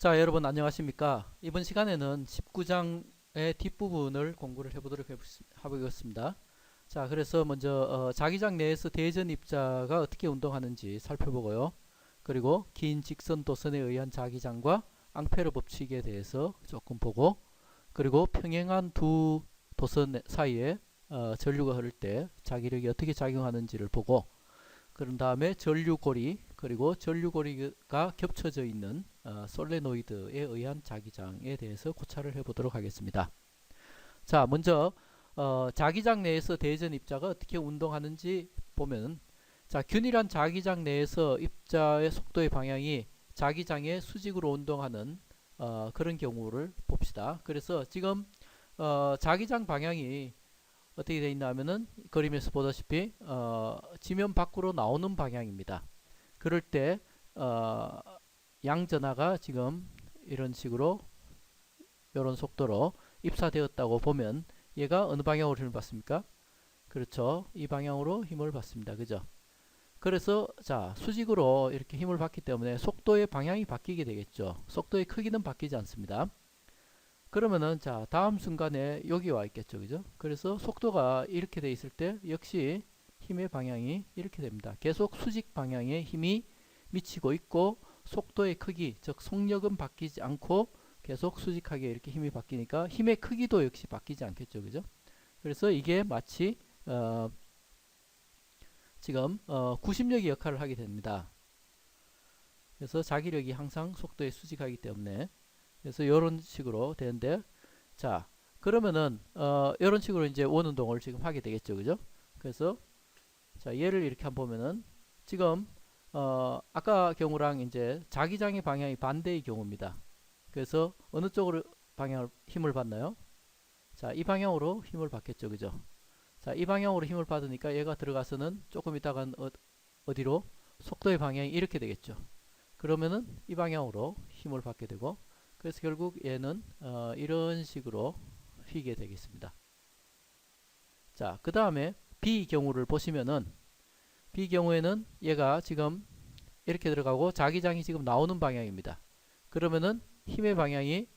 자, 여러분 안녕하십니까? 이번 시간에는 19장의 뒷부분을 공부를 해보도록 해보겠- 해보겠습니다. 자, 그래서 먼저 어, 자기장 내에서 대전 입자가 어떻게 운동하는지 살펴보고요. 그리고 긴 직선 도선에 의한 자기장과 앙페르 법칙에 대해서 조금 보고 그리고 평행한 두 도선 사이에 어, 전류가 흐를 때 자기력이 어떻게 작용하는지를 보고 그런 다음에 전류고리 그리고 전류고리가 겹쳐져 있는 어, 솔레노이드에 의한 자기장에 대해서 고찰을 해보도록 하겠습니다. 자, 먼저 어, 자기장 내에서 대전 입자가 어떻게 운동하는지 보면 자, 균일한 자기장 내에서 입자의 속도의 방향이 자기장의 수직으로 운동하는 어, 그런 경우를 봅시다. 그래서 지금 어, 자기장 방향이 어떻게 되어 있나 하면은 그림에서 보다시피 어, 지면 밖으로 나오는 방향입니다. 그럴 때 어, 양전하가 지금 이런 식으로 이런 속도로 입사되었다고 보면 얘가 어느 방향으로 힘을 받습니까? 그렇죠. 이 방향으로 힘을 받습니다. 그죠? 그래서 자 수직으로 이렇게 힘을 받기 때문에 속도의 방향이 바뀌게 되겠죠. 속도의 크기는 바뀌지 않습니다. 그러면은 자 다음 순간에 여기 와 있겠죠. 그죠? 그래서 속도가 이렇게 돼 있을 때 역시 힘의 방향이 이렇게 됩니다. 계속 수직 방향에 힘이 미치고 있고 속도의 크기 즉 속력은 바뀌지 않고 계속 수직하게 이렇게 힘이 바뀌니까 힘의 크기도 역시 바뀌지 않겠죠. 그죠? 그래서 이게 마치 어 지금 어 90력의 역할을 하게 됩니다. 그래서 자기력이 항상 속도에 수직하기 때문에 그래서 이런 식으로 되는데 자 그러면은 어 이런 식으로 이제 원 운동을 지금 하게 되겠죠 그죠 그래서 자 얘를 이렇게 한번 보면은 지금 어 아까 경우랑 이제 자기장의 방향이 반대의 경우입니다. 그래서 어느 쪽으로 방향을 힘을 받나요? 자 이 방향으로 힘을 받겠죠. 그죠? 자 이 방향으로 힘을 받으니까 얘가 들어가서는 조금 있다가 어, 어디로? 속도의 방향이 이렇게 되겠죠. 그러면은 이 방향으로 힘을 받게 되고 그래서 결국 얘는 어, 이런 식으로 휘게 되겠습니다. 자, 그 다음에 B 경우를 보시면은 B 경우에는 얘가 지금 이렇게 들어가고 자기장이 지금 나오는 방향입니다. 그러면은 힘의 방향이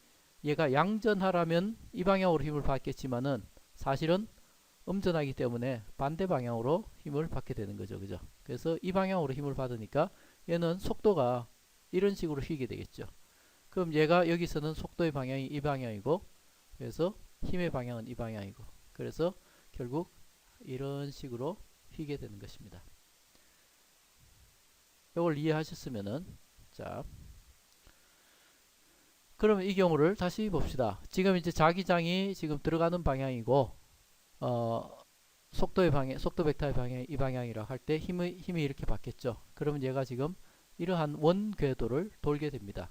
얘가 양전하라면 이 방향으로 힘을 받겠지만은 사실은 음전하기 때문에 반대 방향으로 힘을 받게 되는 거죠. 그죠? 그래서 이 방향으로 힘을 받으니까 얘는 속도가 이런 식으로 휘게 되겠죠. 그럼 얘가 여기서는 속도의 방향이 이 방향이고 그래서 힘의 방향은 이 방향이고 그래서 결국 이런 식으로 휘게 되는 것입니다. 이걸 이해하셨으면은 자 그러면 이 경우를 다시 봅시다. 지금 이제 자기장이 지금 들어가는 방향이고 어 속도의 방향, 속도 벡터의 방향이 이 방향이라 할 때 힘의 힘이 이렇게 받겠죠. 그러면 얘가 지금 이러한 원 궤도를 돌게 됩니다.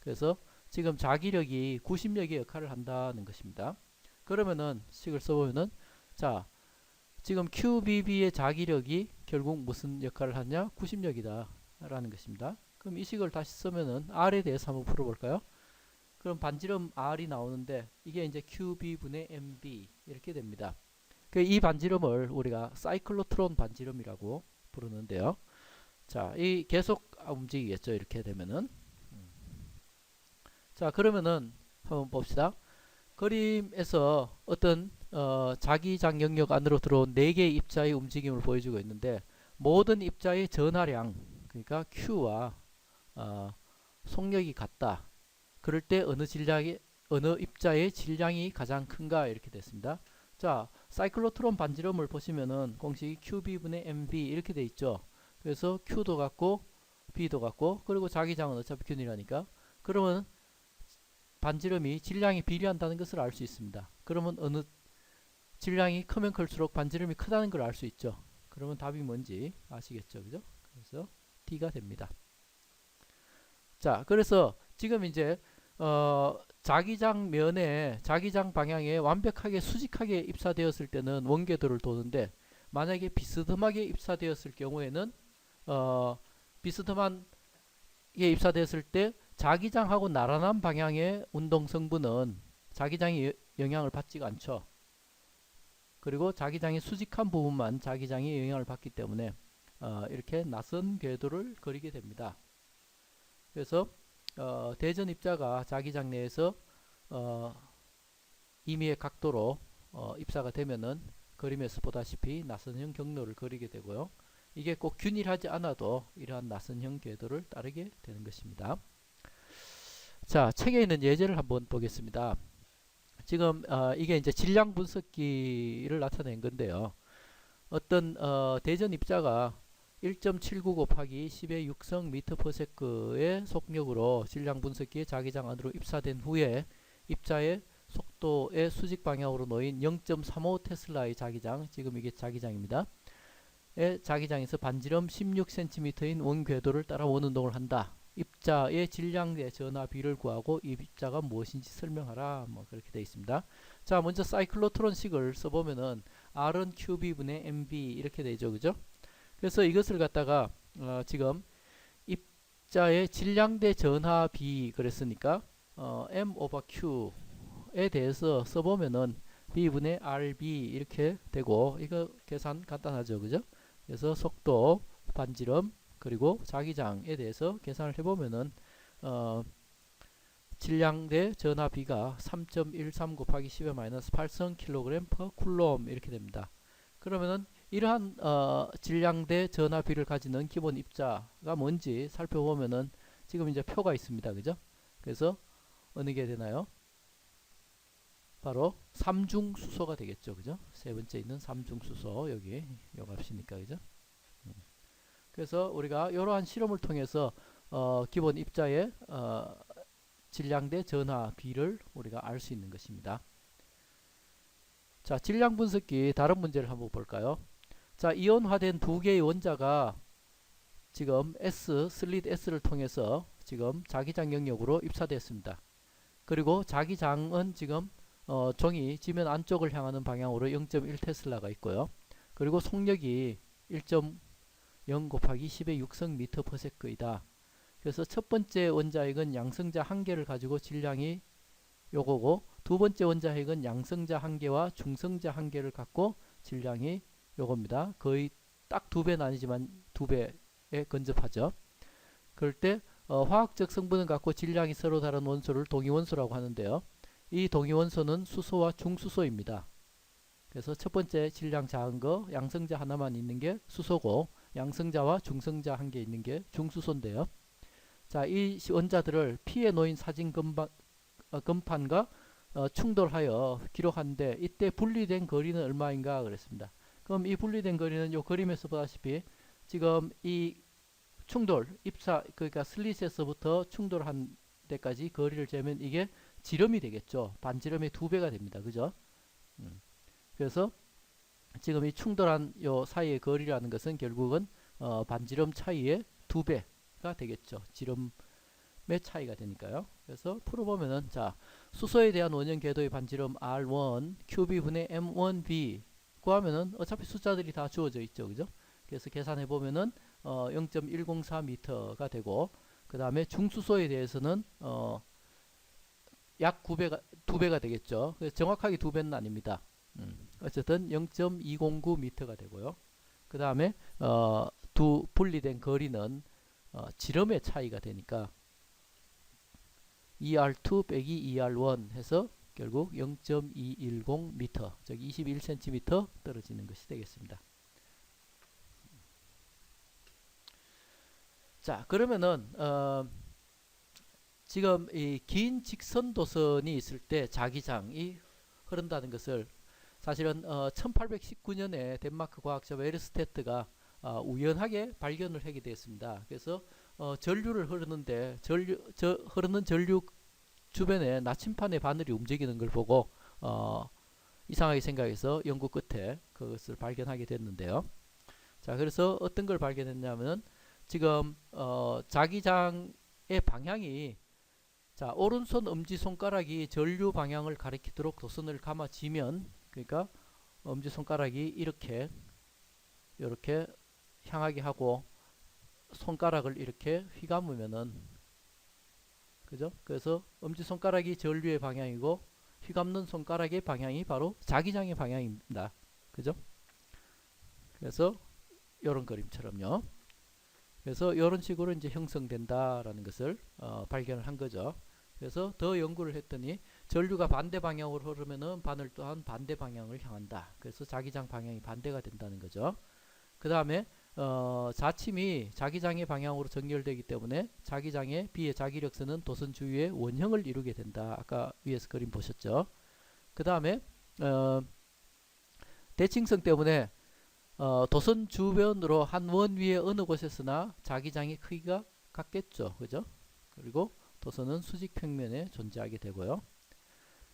그래서 지금 자기력이 90력의 역할을 한다는 것입니다. 그러면은 식을 써보면은 자 지금 QBB의 자기력이 결국 무슨 역할을 하냐 90력이다 라는 것입니다. 그럼 이 식을 다시 쓰면은 R에 대해서 한번 풀어볼까요? 그럼 반지름 R이 나오는데 이게 이제 QB분의 MB 이렇게 됩니다. 그 이 반지름을 우리가 사이클로트론 반지름이라고 부르는데요. 자, 이 계속 움직이겠죠. 이렇게 되면은 자 그러면은 한번 봅시다. 그림에서 어떤 어, 자기장 영역 안으로 들어온 4개의 입자의 움직임을 보여주고 있는데 모든 입자의 전하량 그러니까 Q와 어, 속력이 같다. 그럴 때 어느 질량이 어느 입자의 질량이 가장 큰가 이렇게 됐습니다. 자 사이클로트론 반지름을 보시면은 공식이 QB분의 MB 이렇게 돼 있죠. 그래서 Q도 같고 B도 같고 그리고 자기장은 어차피 균이라니까 그러면 반지름이 질량이 비례한다는 것을 알 수 있습니다. 그러면 어느 질량이 크면 클수록 반지름이 크다는 걸 알 수 있죠. 그러면 답이 뭔지 아시겠죠, 그죠? 그래서 D가 됩니다. 자, 그래서 지금 이제 어, 자기장 면에 자기장 방향에 완벽하게 수직하게 입사되었을 때는 원궤도를 도는데 만약에 비스듬하게 입사되었을 경우에는 어, 비스듬하게 입사되었을 때 자기장하고 나란한 방향의 운동 성분은 자기장이 영향을 받지가 않죠. 그리고 자기장이 수직한 부분만 자기장이 영향을 받기 때문에 어, 이렇게 낯선 궤도를 그리게 됩니다. 그래서 어, 대전 입자가 자기 장 내에서 어, 임의의 각도로 어, 입사가 되면은 그림에서 보다시피 나선형 경로를 그리게 되고요. 이게 꼭 균일하지 않아도 이러한 나선형 궤도를 따르게 되는 것입니다. 자, 책에 있는 예제를 한번 보겠습니다. 지금 어, 이게 이제 질량 분석기를 나타낸 건데요. 어떤 어, 대전 입자가 1.79 곱하기 10의 6성 미터 퍼 세크의 속력으로 질량 분석기의 자기장 안으로 입사된 후에 입자의 속도의 수직 방향으로 놓인 0.35 테슬라의 자기장, 지금 이게 자기장입니다. 의 자기장에서 반지름 16cm인 원 궤도를 따라 원 운동을 한다. 입자의 질량의 전하 비를 구하고 이 입자가 무엇인지 설명하라. 뭐 그렇게 되어 있습니다. 자, 먼저 사이클로트론식을 써보면은 R은 QB분의 MB 이렇게 되죠, 그죠? 그래서 이것을 갖다가 어, 지금 입자의 질량 대 전하 비 그랬으니까 어, M 오버 Q에 대해서 써보면은 B분의 RB 이렇게 되고 이거 계산 간단하죠, 그죠? 그래서 속도, 반지름, 그리고 자기장에 대해서 계산을 해보면은 어, 질량 대 전하 비가 3.13 곱하기 10의 마이너스 8성 킬로그램 퍼 쿨롬 이렇게 됩니다. 그러면은 이러한 어, 질량 대 전하 비를 가지는 기본 입자가 뭔지 살펴보면은 지금 이제 표가 있습니다. 그죠? 그래서 어느 게 되나요? 바로 삼중 수소가 되겠죠. 그죠? 세 번째 있는 삼중 수소 여기 요 값이니까 그죠? 음. 그래서 우리가 이러한 실험을 통해서 어, 기본 입자의 어, 질량 대 전하 비를 우리가 알 수 있는 것입니다. 자, 질량 분석기 다른 문제를 한번 볼까요? 자, 이온화된 두 개의 원자가 지금 S, 슬릿 S를 통해서 지금 자기장 영역으로 입사됐습니다. 그리고 자기장은 지금 어, 종이 지면 안쪽을 향하는 방향으로 0.1 테슬라가 있고요. 그리고 속력이 1.0 곱하기 10의 6성 미터 퍼 세크이다. 그래서 첫 번째 원자핵은 양성자 한 개를 가지고 질량이 요거고 두 번째 원자핵은 양성자 한 개와 중성자 한 개를 갖고 질량이 요겁니다. 거의 딱 두 배는 아니지만 두 배에 근접하죠. 그럴 때 어, 화학적 성분을 갖고 질량이 서로 다른 원소를 동위원소라고 하는데요. 이 동위원소는 수소와 중수소입니다. 그래서 첫 번째 질량 작은 거 양성자 하나만 있는 게 수소고 양성자와 중성자 한 개 있는 게 중수소인데요. 자, 이 원자들을 P에 놓인 사진 금방, 어, 금판과 어, 충돌하여 기록하는데 이때 분리된 거리는 얼마인가 그랬습니다. 그럼 이 분리된 거리는 이 그림에서 보다시피 지금 이 충돌 입사 그러니까 슬릿에서부터 충돌한 데까지 거리를 재면 이게 지름이 되겠죠. 반지름의 두 배가 됩니다. 그죠? 음. 그래서 지금 이 충돌한 요 사이의 거리라는 것은 결국은 어, 반지름 차이의 두 배가 되겠죠. 지름의 차이가 되니까요. 그래서 풀어보면은 자 수소에 대한 원형 궤도의 반지름 R1 QB분의 M1B 구하면은 어차피 숫자들이 다 주어져 있죠. 그죠? 그래서 계산해 보면은 어, 0.104m가 되고 그 다음에 중수소에 대해서는 어, 약 9배가 2배가 되겠죠. 그래서 정확하게 2배는 아닙니다. 음, 어쨌든 0.209m가 되고요. 그 다음에 어, 두 분리된 거리는 어, 지름의 차이가 되니까 ER2 빼기 ER1 해서 결국 0.210m, 즉 21cm 떨어지는 것이 되겠습니다. 자, 그러면은 어, 지금 이 긴 직선 도선이 있을 때 자기장이 흐른다는 것을 사실은 어, 1819년에 덴마크 과학자 웨르스테트가 어, 우연하게 발견을 하게 되었습니다. 그래서 어, 전류를 흐르는데 전류 저 흐르는 전류 주변에 나침판의 바늘이 움직이는 걸 보고 어, 이상하게 생각해서 연구 끝에 그것을 발견하게 됐는데요. 자, 그래서 어떤 걸 발견했냐면 지금 어, 자기장의 방향이 자 오른손 엄지 손가락이 전류 방향을 가리키도록 도선을 감아지면 그러니까 엄지 손가락이 이렇게 이렇게 향하게 하고 손가락을 이렇게 휘감으면은 그죠? 그래서 엄지 손가락이 전류의 방향이고 휘감는 손가락의 방향이 바로 자기장의 방향입니다. 그죠? 그래서 이런 그림처럼요. 그래서 이런 식으로 이제 형성된다라는 것을 어, 발견을 한 거죠. 그래서 더 연구를 했더니 전류가 반대 방향으로 흐르면은 바늘 또한 반대 방향을 향한다. 그래서 자기장 방향이 반대가 된다는 거죠. 그 다음에 어, 자침이 자기장의 방향으로 정렬되기 때문에 자기장의 B의 자기력선은 도선 주위의 원형을 이루게 된다. 아까 위에서 그림 보셨죠. 그 다음에 어, 대칭성 때문에 어, 도선 주변으로 한 원 위에 어느 곳에서나 자기장의 크기가 같겠죠. 그죠? 그리고 도선은 수직 평면에 존재하게 되고요.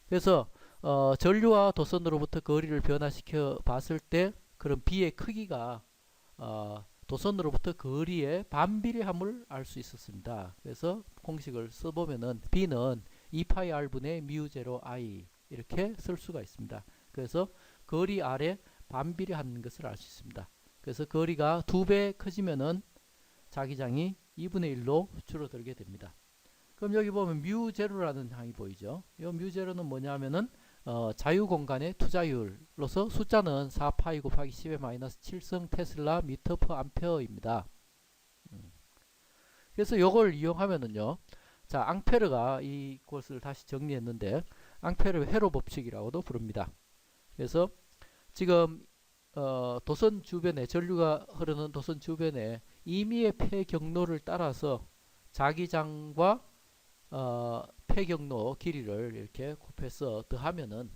그래서 어, 전류와 도선으로부터 거리를 변화시켜 봤을 때 그런 B의 크기가 어, 도선으로부터 거리의 반비례함을 알 수 있었습니다. 그래서 공식을 써보면은 B는 2파이 R분의 mu 제로 I 이렇게 쓸 수가 있습니다. 그래서 거리 아래 반비례하는 것을 알 수 있습니다. 그래서 거리가 두 배 커지면은 자기장이 2분의 1로 줄어들게 됩니다. 그럼 여기 보면 뮤 제로라는 항이 보이죠. 이 뮤 제로는 뭐냐면은 어, 자유 공간의 투자율로서 숫자는 4파이 곱하기 10의 마이너스 7성 테슬라 미터 퍼 암페어입니다. 음. 그래서 이걸 이용하면은요. 자, 앙페르가 이 것을 다시 정리했는데 앙페르 회로 법칙이라고도 부릅니다. 그래서 지금 어, 도선 주변에 전류가 흐르는 도선 주변에 임의의 폐 경로를 따라서 자기장과 어, 폐경로 길이를 이렇게 곱해서 더하면은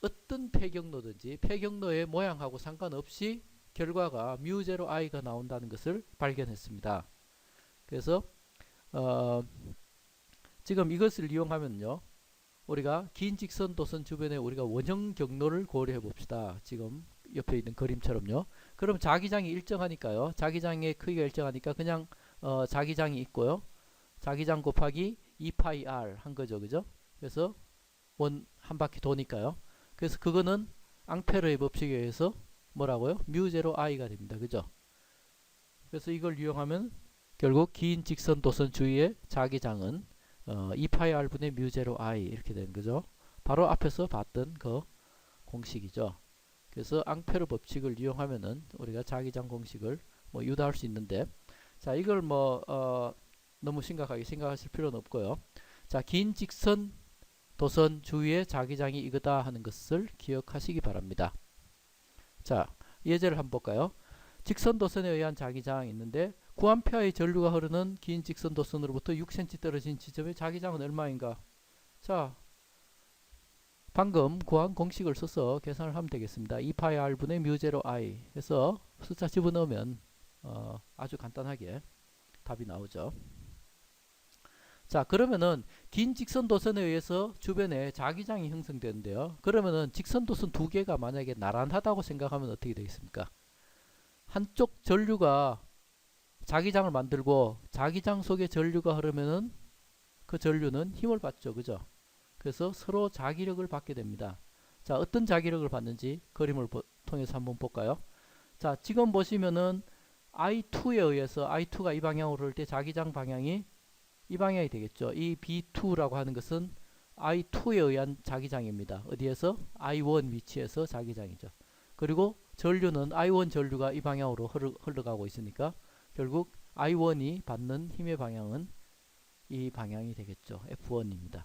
어떤 폐경로든지 폐경로의 모양하고 상관없이 결과가 뮤 제로 i가 나온다는 것을 발견했습니다. 그래서 어, 지금 이것을 이용하면요. 우리가 긴 직선 도선 주변에 우리가 원형 경로를 고려해 봅시다. 지금 옆에 있는 그림처럼요. 그럼 자기장이 일정하니까요. 자기장의 크기가 일정하니까 그냥 어, 자기장이 있고요. 자기장 곱하기 2파이 r 한 거죠. 그죠? 그래서 원 한 바퀴 도니까요. 그래서 그거는 앙페르의 법칙에 의해서 뭐라고요? 뮤 제로 i가 됩니다. 그죠? 그래서 이걸 이용하면 결국 긴 직선 도선 주위의 자기장은 어, 2파이 r분의 뮤 제로 i 이렇게 되는 거죠. 바로 앞에서 봤던 그 공식이죠. 그래서 앙페르 법칙을 이용하면은 우리가 자기장 공식을 뭐 유도할 수 있는데 자 이걸 뭐 어, 너무 심각하게 생각하실 필요는 없고요. 자, 긴 직선 도선 주위의 자기장이 이거다 하는 것을 기억하시기 바랍니다. 자, 예제를 한번 볼까요? 직선 도선에 의한 자기장이 있는데 9A의 전류가 흐르는 긴 직선 도선으로부터 6cm 떨어진 지점의 자기장은 얼마인가? 자, 방금 구한 공식을 써서 계산을 하면 되겠습니다. 2파이 r분의 뮤 제로 i 해서 숫자 집어넣으면 어, 아주 간단하게 답이 나오죠. 자 그러면은 긴 직선 도선에 의해서 주변에 자기장이 형성되는데요. 그러면은 직선 도선 두 개가 만약에 나란하다고 생각하면 어떻게 되겠습니까? 한쪽 전류가 자기장을 만들고 자기장 속에 전류가 흐르면은 그 전류는 힘을 받죠. 그죠? 그래서 서로 자기력을 받게 됩니다. 자 어떤 자기력을 받는지 그림을 보, 통해서 한번 볼까요? 자 지금 보시면은 I2에 의해서 I2가 이 방향으로 흐를 때 자기장 방향이 이 방향이 되겠죠. 이 B2라고 하는 것은 I2에 의한 자기장입니다. 어디에서? I1 위치에서 자기장이죠. 그리고 전류는 I1 전류가 이 방향으로 흘러, 흘러 가고 있으니까 결국 I1이 받는 힘의 방향은 이 방향이 되겠죠. F1입니다.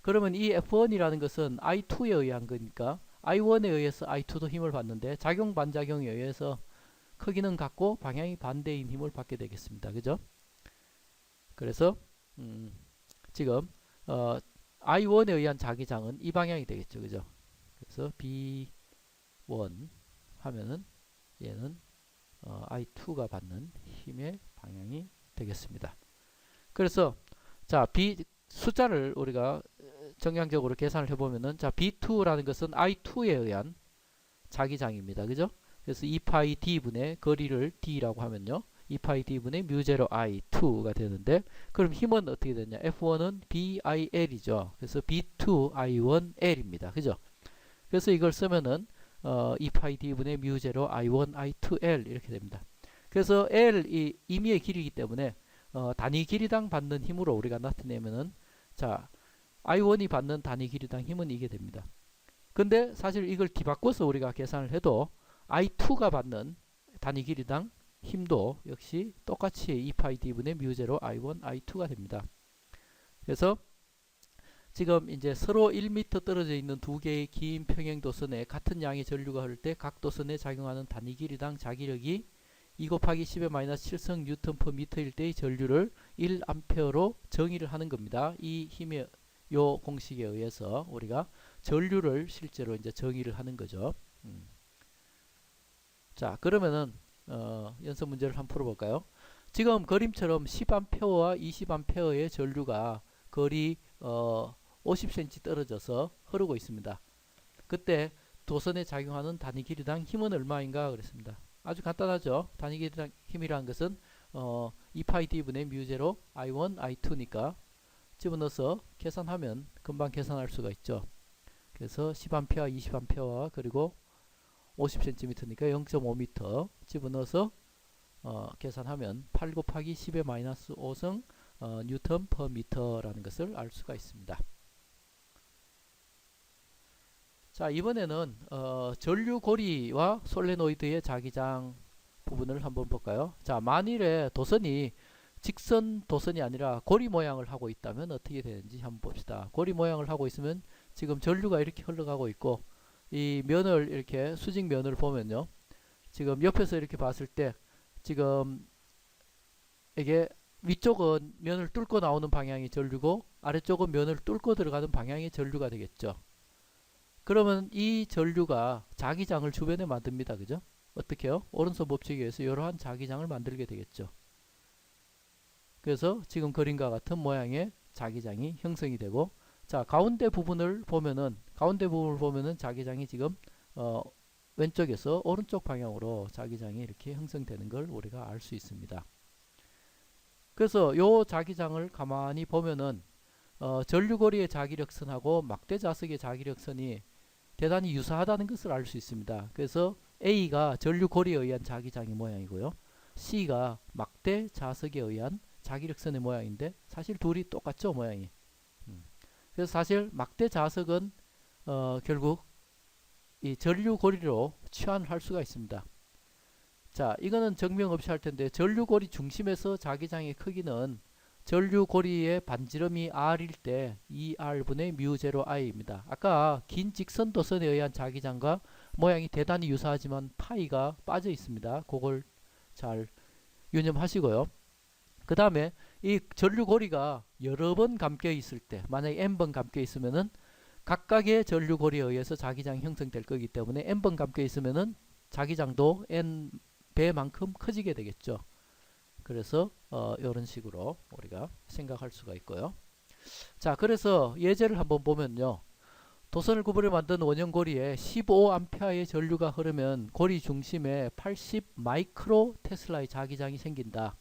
그러면 이 F1이라는 것은 I2에 의한 거니까 I1에 의해서 I2도 힘을 받는데 작용 반작용에 의해서 크기는 같고 방향이 반대인 힘을 받게 되겠습니다. 그죠? 그래서 음, 지금 어, I1에 의한 자기장은 이 방향이 되겠죠. 그죠? 그래서 B1 하면은 얘는 어, I2가 받는 힘의 방향이 되겠습니다. 그래서 자, B 숫자를 우리가 정량적으로 계산을 해보면은 자, B2라는 것은 I2에 의한 자기장입니다. 그죠? 그래서 2파이 D분의 거리를 D라고 하면요. 2파이 D분의 뮤제로 I2가 되는데 그럼 힘은 어떻게 되냐? F1은 BIL이죠. 그래서 B2 I1L입니다. 그죠? 그래서 이걸 쓰면은 어, 2파이 D분의 뮤제로 I1 I2L 이렇게 됩니다. 그래서 L 이 임의의 길이기 때문에 어, 단위 길이당 받는 힘으로 우리가 나타내면은 자 I1이 받는 단위 길이당 힘은 이게 됩니다. 근데 사실 이걸 뒤바꿔서 우리가 계산을 해도 I2가 받는 단위 길이당 힘도 역시 똑같이 2파이 d분의 뮤제로 i1, i2가 됩니다. 그래서 지금 이제 서로 1m 떨어져 있는 두 개의 긴 평행 도선에 같은 양의 전류가 흐를 때 각 도선에 작용하는 단위 길이당 자기력이 2 곱하기 10의 마이너스 7성 뉴턴 퍼 미터일 때의 전류를 1암페어로 정의를 하는 겁니다. 이 힘의 요 공식에 의해서 우리가 전류를 실제로 이제 정의를 하는 거죠. 음. 자, 그러면은 어, 연습 문제를 한번 풀어볼까요? 지금 그림처럼 10암페어와 20암페어의 전류가 거리 어, 50cm 떨어져서 흐르고 있습니다. 그때 도선에 작용하는 단위 길이당 힘은 얼마인가 그랬습니다. 아주 간단하죠. 단위 길이당 힘이라는 것은 어, 2파이 d분의 뮤제로 i1, i2니까 집어넣어서 계산하면 금방 계산할 수가 있죠. 그래서 10A, 20A와 그리고 50cm니까 0.5m 집어넣어서 어, 계산하면 8 곱하기 10의 마이너스 5성 어, 뉴턴 퍼 미터라는 것을 알 수가 있습니다. 자 이번에는 어, 전류고리와 솔레노이드의 자기장 부분을 한번 볼까요? 자 만일에 도선이 직선 도선이 아니라 고리 모양을 하고 있다면 어떻게 되는지 한번 봅시다. 고리 모양을 하고 있으면 지금 전류가 이렇게 흘러가고 있고 이 면을 이렇게 수직 면을 보면요. 지금 옆에서 이렇게 봤을 때 지금 이게 위쪽은 면을 뚫고 나오는 방향이 전류고 아래쪽은 면을 뚫고 들어가는 방향이 전류가 되겠죠. 그러면 이 전류가 자기장을 주변에 만듭니다. 그죠? 어떻게요? 오른손 법칙에 의해서 이러한 자기장을 만들게 되겠죠. 그래서 지금 그림과 같은 모양의 자기장이 형성이 되고 자 가운데 부분을 보면은 가운데 부분을 보면은 자기장이 지금 어, 왼쪽에서 오른쪽 방향으로 자기장이 이렇게 형성되는 걸 우리가 알 수 있습니다. 그래서 요 자기장을 가만히 보면은 어, 전류거리의 자기력선하고 막대 자석의 자기력선이 대단히 유사하다는 것을 알 수 있습니다. 그래서 A가 전류고리에 의한 자기장의 모양이고요. C가 막대 자석에 의한 자기력선의 모양인데 사실 둘이 똑같죠 모양이. 음. 그래서 사실 막대 자석은 어, 결국 이 전류고리로 치환할 수가 있습니다. 자, 이거는 증명 없이 할 텐데 전류고리 중심에서 자기장의 크기는 전류고리의 반지름이 r일 때 2r분의 뮤0 i입니다. 아까 긴 직선 도선에 의한 자기장과 모양이 대단히 유사하지만 파이가 빠져 있습니다. 그걸 잘 유념하시고요. 그 다음에 이 전류고리가 여러 번 감겨 있을 때 만약에 n번 감겨 있으면은 각각의 전류고리에 의해서 자기장이 형성될 거기 때문에 n번 감겨 있으면은 자기장도 n 배만큼 커지게 되겠죠. 그래서 어, 이런 식으로 우리가 생각할 수가 있고요. 자, 그래서 예제를 한번 보면요. 도선을 구부려 만든 원형 고리에 15A의 전류가 흐르면 고리 중심에 80 마이크로 테슬라의 자기장이 생긴다.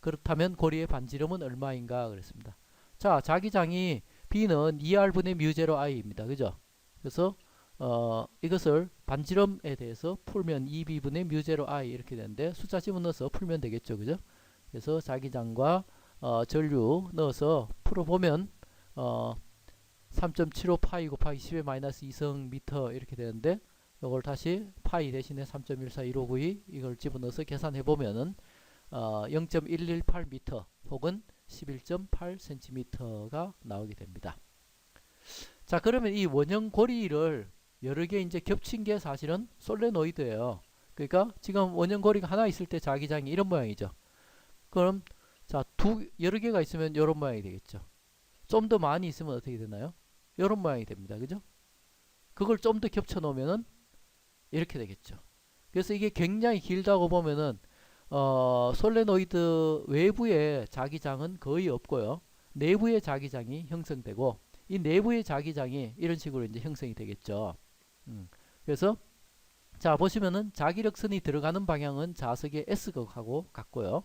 그렇다면 고리의 반지름은 얼마인가 그랬습니다. 자, 자기장이 B는 2R분의 뮤제로 I입니다. 그죠? 그래서 어, 이것을 반지름에 대해서 풀면 2B분의 뮤제로 I 이렇게 되는데 숫자 집어넣어서 풀면 되겠죠. 그죠? 그래서 자기장과 어, 전류 넣어서 풀어보면 어, 3.75 파이 곱하기 10의 마이너스 2성 미터 이렇게 되는데 이걸 다시 파이 대신에 3.141592 이걸 집어넣어서 계산해 보면은 어, 0.118 미터 혹은 11.8 cm가 나오게 됩니다. 자 그러면 이 원형 고리를 여러 개 이제 겹친 게 사실은 솔레노이드예요. 그러니까 지금 원형 고리가 하나 있을 때 자기장이 이런 모양이죠. 그럼 자두 여러 개가 있으면 이런 모양이 되겠죠. 좀 더 많이 있으면 어떻게 되나요? 이런 모양이 됩니다. 그죠? 그걸 좀 더 겹쳐 놓으면은 이렇게 되겠죠. 그래서 이게 굉장히 길다고 보면은 어, 솔레노이드 외부의 자기장은 거의 없고요. 내부의 자기장이 형성되고 이 내부의 자기장이 이런 식으로 이제 형성이 되겠죠. 음, 그래서 자 보시면은 자기력선이 들어가는 방향은 자석의 S극하고 같고요.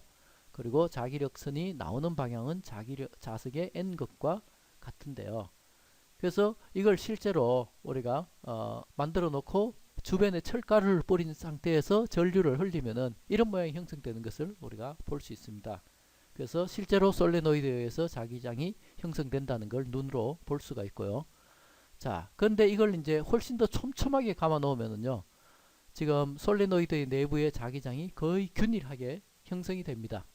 그리고 자기력선이 나오는 방향은 자기력, 자석의 N극과 같은데요. 그래서 이걸 실제로 우리가 어, 만들어 놓고 주변에 철가루를 뿌린 상태에서 전류를 흘리면은 이런 모양이 형성되는 것을 우리가 볼 수 있습니다. 그래서 실제로 솔레노이드에 의해서 자기장이 형성된다는 걸 눈으로 볼 수가 있고요. 자, 근데 이걸 이제 훨씬 더 촘촘하게 감아 놓으면은요. 지금 솔레노이드의 내부의 자기장이 거의 균일하게 형성이 됩니다.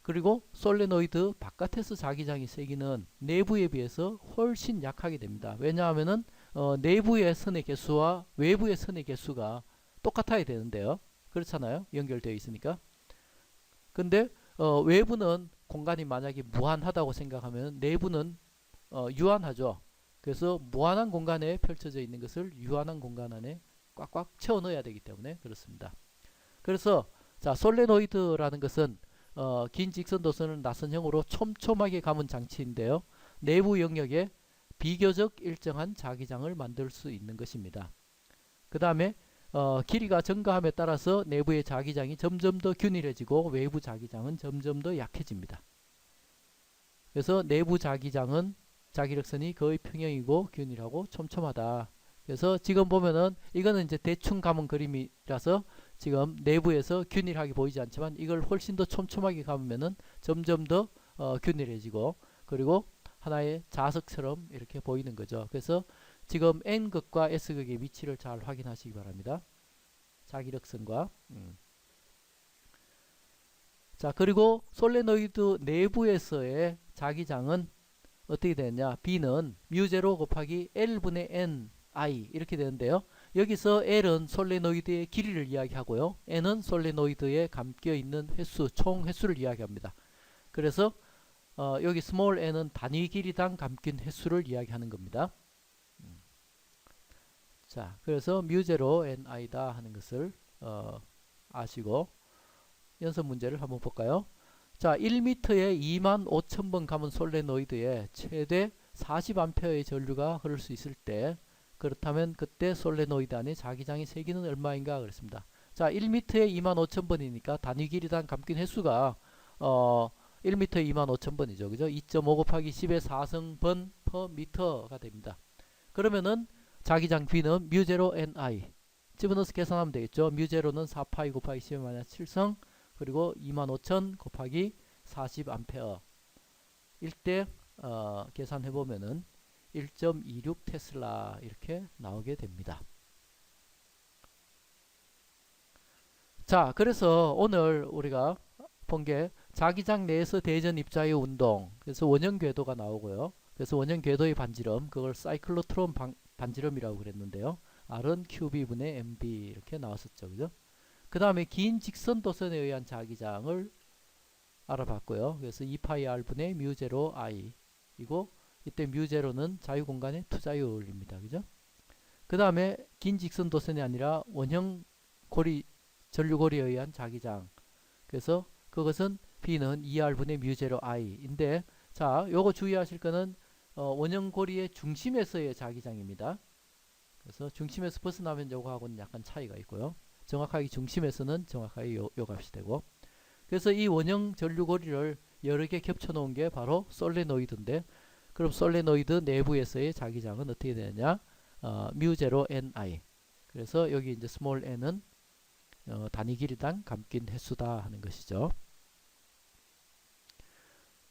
그리고 솔레노이드 바깥에서 자기장이 세기는 내부에 비해서 훨씬 약하게 됩니다. 왜냐하면은 어, 내부의 선의 개수와 외부의 선의 개수가 똑같아야 되는데요. 그렇잖아요. 연결되어 있으니까. 근데 어, 외부는 공간이 만약에 무한하다고 생각하면 내부는 어, 유한하죠. 그래서 무한한 공간에 펼쳐져 있는 것을 유한한 공간 안에 꽉꽉 채워 넣어야 되기 때문에 그렇습니다. 그래서 자 솔레노이드라는 것은 어, 긴 직선 도선을 나선형으로 촘촘하게 감은 장치인데요. 내부 영역에 비교적 일정한 자기장을 만들 수 있는 것입니다. 그 다음에 어, 길이가 증가함에 따라서 내부의 자기장이 점점 더 균일해지고 외부 자기장은 점점 더 약해집니다. 그래서 내부 자기장은 자기력선이 거의 평형이고 균일하고 촘촘하다. 그래서 지금 보면은 이거는 이제 대충 감은 그림이라서 지금 내부에서 균일하게 보이지 않지만 이걸 훨씬 더 촘촘하게 감으면은 점점 더 어, 균일해지고 그리고 하나의 자석처럼 이렇게 보이는 거죠. 그래서 지금 N극과 S극의 위치를 잘 확인하시기 바랍니다. 자기력선과 음. 자 그리고 솔레노이드 내부에서의 자기장은 어떻게 되느냐 B는 뮤제로 곱하기 L분의 N I 이렇게 되는데요. 여기서 L은 솔레노이드의 길이를 이야기하고요. N은 솔레노이드에 감겨 있는 횟수, 총 횟수를 이야기합니다. 그래서 어, 여기 스몰 n은 단위 길이당 감긴 횟수를 이야기하는 겁니다. 음. 자, 그래서 뮤제로 ni다 하는 것을 어, 아시고 연습 문제를 한번 볼까요? 자, 1m에 2만 5천 번 감은 솔레노이드에 최대 40A의 전류가 흐를 수 있을 때 그렇다면 그때 솔레노이드 안에 자기장의 세기는 얼마인가 그랬습니다. 자, 1m에 2만 5천 번이니까 단위 길이당 감긴 횟수가 어 1m 2만 5천 번이죠. 그죠? 2.5 곱하기 10의 4승번 per 미터가 됩니다. 그러면은 자기장 B는 뮤제로 NI 집어넣어서 계산하면 되겠죠. 뮤제로는 4파이 곱하기 10의 마이너스 7승 그리고 2만 5천 곱하기 40 암페어 일대 어, 계산해 보면은 1.26 테슬라 이렇게 나오게 됩니다. 자, 그래서 오늘 우리가 본게 자기장 내에서 대전 입자의 운동 그래서 원형 궤도가 나오고요. 그래서 원형 궤도의 반지름 그걸 사이클로트론 반, 반지름이라고 그랬는데요. R은 QB분의 MB 이렇게 나왔었죠. 그죠? 그 다음에 긴 직선 도선에 의한 자기장을 알아봤고요. 그래서 2파이 R분의 뮤제로 I 이고 이때 뮤제로는 자유공간의 투자율입니다. 그죠? 그 다음에 긴 직선 도선이 아니라 원형 고리 전류고리에 의한 자기장 그래서 그것은 B는 2R분의 뮤제로 I인데 자 요거 주의하실 거는 어, 원형고리의 중심에서의 자기장입니다. 그래서 중심에서 벗어나면 요거하고는 약간 차이가 있고요. 정확하게 중심에서는 정확하게 요, 요 값이 되고 그래서 이 원형 전류고리를 여러 개 겹쳐 놓은 게 바로 솔레노이드인데 그럼 솔레노이드 내부에서의 자기장은 어떻게 되느냐 어, 뮤제로 ni 그래서 여기 이제 스몰 n은 어, 단위 길이당 감긴 횟수다 하는 것이죠.